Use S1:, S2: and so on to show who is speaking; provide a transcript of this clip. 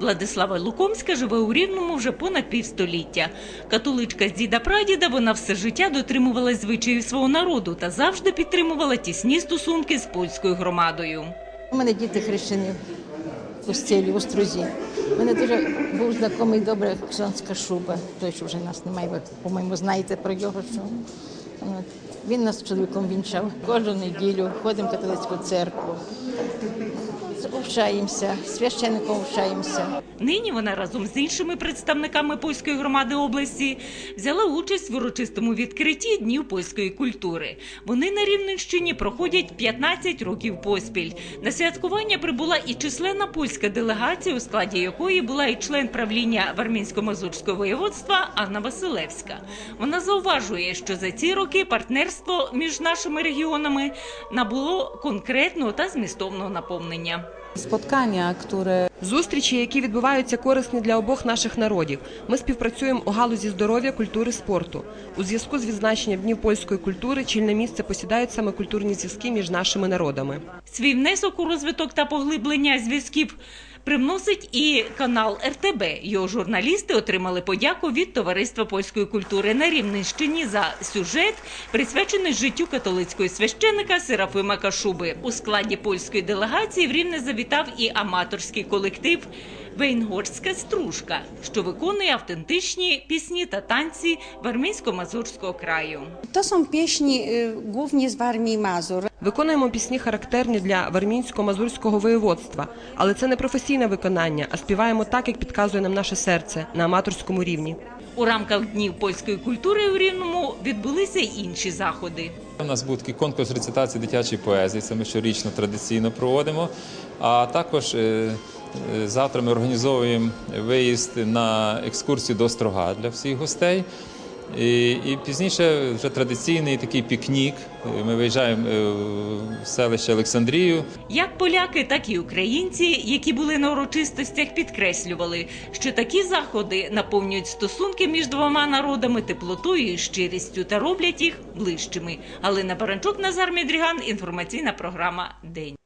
S1: Владислава Лукомська живе у Рівному вже понад півстоліття. Католичка з діда прадіда вона все життя дотримувалась звичаїв свого народу та завжди підтримувала тісні стосунки з польською громадою.
S2: У мене діти хрещені в костелі, у струзі. У мене дуже був знайомий добре Ксанська шуба, той, що вже нас немає, ви, по-моєму, знаєте про його. Що. Він нас чоловіком вінчав. Кожну неділю ходимо в католицьку церкву. Общаємося, священником общаємося.
S1: Нині вона разом з іншими представниками польської громади області взяла участь в урочистому відкритті днів польської культури. Вони на Рівненщині проходять 15 років поспіль. На святкування прибула і численна польська делегація, у складі якої була і член правління Вармінсько-Мазурського воєводства Анна Василевська. Вона зауважує, що за ці роки партнерство між нашими регіонами набуло конкретного та змістовного наповнення.
S3: Spotkania, які...
S4: Зустрічі, які відбуваються корисні для обох наших народів. Ми співпрацюємо у галузі здоров'я, культури, спорту. У зв'язку з відзначенням днів польської культури чільне місце посідають саме культурні зв'язки між нашими народами.
S1: Свій внесок у розвиток та поглиблення зв'язків привносить і канал РТБ. Його журналісти отримали подяку від Товариства польської культури на Рівненщині за сюжет, присвячений життю католицького священика Серафима Кашуби. У складі польської делегації в Рівне завітав і аматорський колектив Вейнгорська стружка, що виконує автентичні пісні та танці Вармійсько-Мазурського краю.
S5: To są y, głównie z Warmii Mazur.
S4: Виконуємо пісні, характерні для вармінсько-мазурського воєводства, але це не професійне виконання, а співаємо так, як підказує нам наше серце на аматорському рівні.
S1: У рамках днів польської культури у Рівному відбулися й інші заходи.
S6: У нас був такий конкурс рецитації дитячої поезії, це ми щорічно традиційно проводимо. А також е, е, завтра ми організовуємо виїзд на екскурсію до Острога для всіх гостей. І, і пізніше вже традиційний такий пікнік. Е, Ми виїжджаємо е, в селище Олександрію.
S1: Як поляки, так і українці, які були на урочистостях, підкреслювали, що такі заходи наповнюють стосунки між двома народами теплотою і щирістю та роблять їх ближчими. Галина Баранчук, Назар Мідріган, інформаційна програма День.